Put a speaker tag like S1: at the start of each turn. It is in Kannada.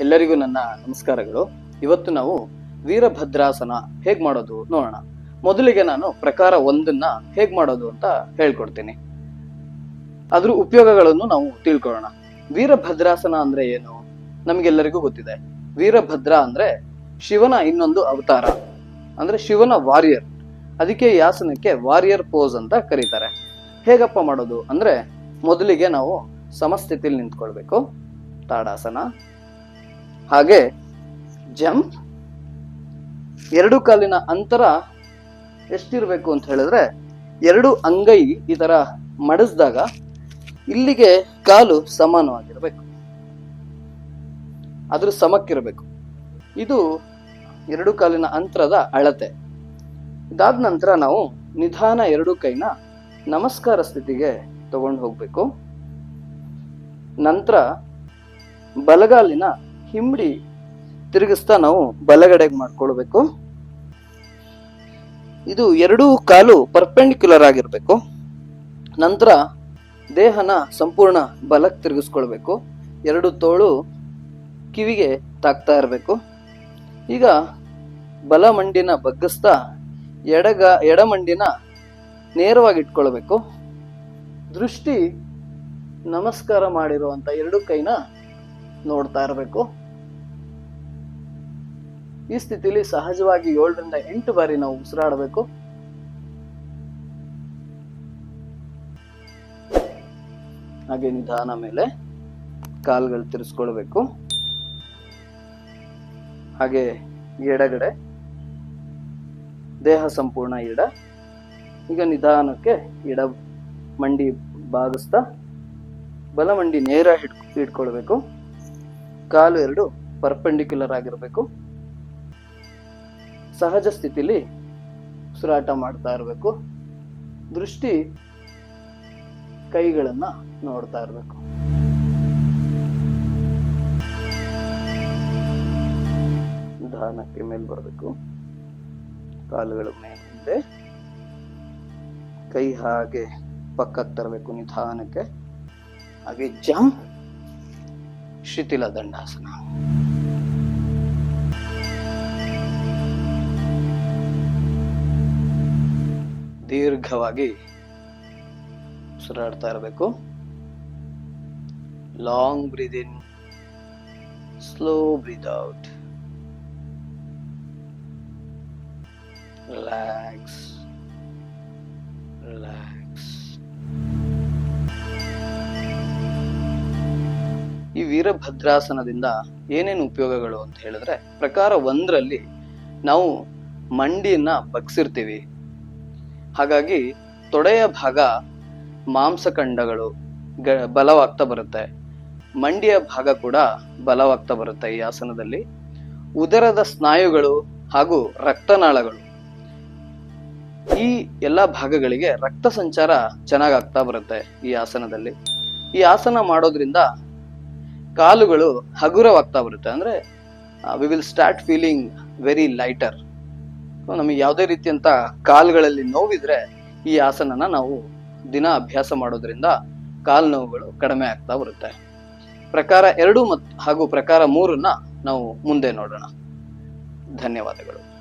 S1: ಎಲ್ಲರಿಗೂ ನನ್ನ ನಮಸ್ಕಾರಗಳು. ಇವತ್ತು ನಾವು ವೀರಭದ್ರಾಸನ ಹೇಗ್ ಮಾಡೋದು ನೋಡೋಣ. ಮೊದಲಿಗೆ ನಾನು ಪ್ರಕಾರ ಒಂದನ್ನ ಹೇಗ್ ಮಾಡೋದು ಅಂತ ಹೇಳ್ಕೊಡ್ತೀನಿ. ಅದ್ರ ಉಪಯೋಗಗಳನ್ನು ನಾವು ತಿಳ್ಕೊಳ್ಳೋಣ. ವೀರಭದ್ರಾಸನ ಅಂದ್ರೆ ಏನು? ನಮಗೆಲ್ಲರಿಗೂ ಗೊತ್ತಿದೆ. ವೀರಭದ್ರ ಅಂದ್ರೆ ಶಿವನ ಇನ್ನೊಂದು ಅವತಾರ. ಅಂದ್ರೆ ಶಿವನ ವಾರಿಯರ್. ಅದಕ್ಕೆ ಈ ಆಸನಕ್ಕೆ ವಾರಿಯರ್ ಪೋಸ್ ಅಂತ ಕರೀತಾರೆ. ಹೇಗಪ್ಪ ಮಾಡೋದು ಅಂದ್ರೆ ಮೊದಲಿಗೆ ನಾವು ಸಮಸ್ಥಿತಿಲಿ ನಿಂತ್ಕೊಳ್ಬೇಕು. ತಾಡಾಸನ. ಹಾಗೆ ಜಂಪ್ ಎರಡು ಕಾಲಿನ ಅಂತರ ಎಷ್ಟಿರಬೇಕು ಅಂತ ಹೇಳಿದ್ರೆ ಎರಡು ಅಂಗೈ ಈ ತರ ಮಡಿಸಿದಾಗ ಇಲ್ಲಿಗೆ ಕಾಲು ಸಮಾನವಾಗಿರಬೇಕು. ಅದ್ರ ಸಮಕ್ಕಿರಬೇಕು. ಇದು ಎರಡು ಕಾಲಿನ ಅಂತರದ ಅಳತೆ. ಇದಾದ ನಂತರ ನಾವು ನಿಧಾನ ಎರಡು ಕೈನ ನಮಸ್ಕಾರ ಸ್ಥಿತಿಗೆ ತಗೊಂಡು ಹೋಗ್ಬೇಕು. ನಂತರ ಬಲಗಾಲಿನ ಹಿಂಬಡಿ ತಿರುಗಿಸ್ತಾ ನಾವು ಬಲಗಡೆಗೆ ಮಾಡ್ಕೊಳ್ಬೇಕು. ಇದು ಎರಡೂ ಕಾಲು ಪರ್ಪೆಂಡಿಕ್ಯುಲರ್ ಆಗಿರಬೇಕು. ನಂತರ ದೇಹನ ಸಂಪೂರ್ಣ ಬಲಕ್ಕೆ ತಿರುಗಿಸ್ಕೊಳ್ಬೇಕು. ಎರಡು ತೋಳು ಕಿವಿಗೆ ತಾಕ್ತಾ ಇರಬೇಕು. ಈಗ ಬಲ ಮಂಡಿನ ಬಗ್ಗಿಸ್ತಾ ಎಡಗ, ಎಡಮಂಡಿನ ನೇರವಾಗಿ ಇಟ್ಕೊಳ್ಬೇಕು. ದೃಷ್ಟಿ ನಮಸ್ಕಾರ ಮಾಡಿರುವಂಥ ಎರಡು ಕೈನ ನೋಡ್ತಾ ಇರಬೇಕು. ಈ ಸ್ಥಿತಿಲಿ ಸಹಜವಾಗಿ ಏಳರಿಂದ ಎಂಟು ಬಾರಿ ನಾವು ಉಸಿರಾಡಬೇಕು. ಹಾಗೆ ನಿಧಾನ ಮೇಲೆ ಕಾಲ್ಗಳು ತಿರ್ಸ್ಕೊಳ್ಬೇಕು. ಹಾಗೆ ಎಡಗಡೆ ದೇಹ ಸಂಪೂರ್ಣ ಎಡ. ಈಗ ನಿಧಾನಕ್ಕೆ ಎಡ ಮಂಡಿ ಬಾಗಿಸ್ತಾ ಬಲ ಮಂಡಿ ನೇರ ಹಿಡ್ ಹಿಡ್ಕೊಳ್ಬೇಕು. ಕಾಲು ಎರಡು ಪರ್ಪೆಂಡಿಕ್ಯುಲರ್ ಆಗಿರಬೇಕು. ಸಹಜ ಸ್ಥಿತಿಲಿ ಉಸಿರಾಟ ಮಾಡ್ತಾ ಇರಬೇಕು. ದೃಷ್ಟಿ ಕೈಗಳನ್ನ ನೋಡ್ತಾ ಇರಬೇಕು. ನಿಧಾನಕ್ಕೆ ಮೇಲೆ ಬರಬೇಕು. ಕಾಲುಗಳ ಮೇಲೆ ಕೈ ಹಾಗೆ ಪಕ್ಕಕ್ಕೆ ತರಬೇಕು ನಿಧಾನಕ್ಕೆ. ಹಾಗೆ ಜಂಪ್, ಶಿಥಿಲ ದಂಡಾಸನ. ದೀರ್ಘವಾಗಿ ಉಸಿರಾಡ್ತಾ ಇರಬೇಕು. Long breathe in slow breathe out relax relax ಈ ವೀರಭದ್ರಾಸನದಿಂದ ಏನೇನು ಉಪಯೋಗಗಳು ಅಂತ ಹೇಳಿದ್ರೆ, ಪ್ರಕಾರ ಒಂದರಲ್ಲಿ ನಾವು ಮಂಡಿಯನ್ನ ಬಗ್ಸಿರ್ತೀವಿ. ಹಾಗಾಗಿ ತೊಡೆಯ ಭಾಗ ಮಾಂಸಖಂಡಗಳು ಬಲವಾಗ್ತಾ ಬರುತ್ತೆ. ಮಂಡಿಯ ಭಾಗ ಕೂಡ ಬಲವಾಗ್ತಾ ಬರುತ್ತೆ ಈ ಆಸನದಲ್ಲಿ. ಉದರದ ಸ್ನಾಯುಗಳು ಹಾಗೂ ರಕ್ತನಾಳಗಳು. ಈ ಎಲ್ಲ ಭಾಗಗಳಿಗೆ ರಕ್ತ ಸಂಚಾರ ಚೆನ್ನಾಗಾಗ್ತಾ ಬರುತ್ತೆ ಈ ಆಸನದಲ್ಲಿ. ಈ ಆಸನ ಮಾಡೋದ್ರಿಂದ ಕಾಲುಗಳು ಹಗುರವಾಗ್ತಾ ಬರುತ್ತೆ. ಅಂದ್ರೆ we will start feeling very lighter ನಮಗೆ ಯಾವುದೇ ರೀತಿಯಂತ ಕಾಲುಗಳಲ್ಲಿ ನೋವಿದ್ರೆ ಈ ಆಸನನ ನಾವು ದಿನ ಅಭ್ಯಾಸ ಮಾಡೋದ್ರಿಂದ ಕಾಲು ನೋವುಗಳು ಕಡಿಮೆ ಆಗ್ತಾ ಬರುತ್ತೆ. ಪ್ರಕಾರ ಎರಡು ಮತ್ತು ಹಾಗೂ ಪ್ರಕಾರ ಮೂರನ್ನ ನಾವು ಮುಂದೆ ನೋಡೋಣ. ಧನ್ಯವಾದಗಳು.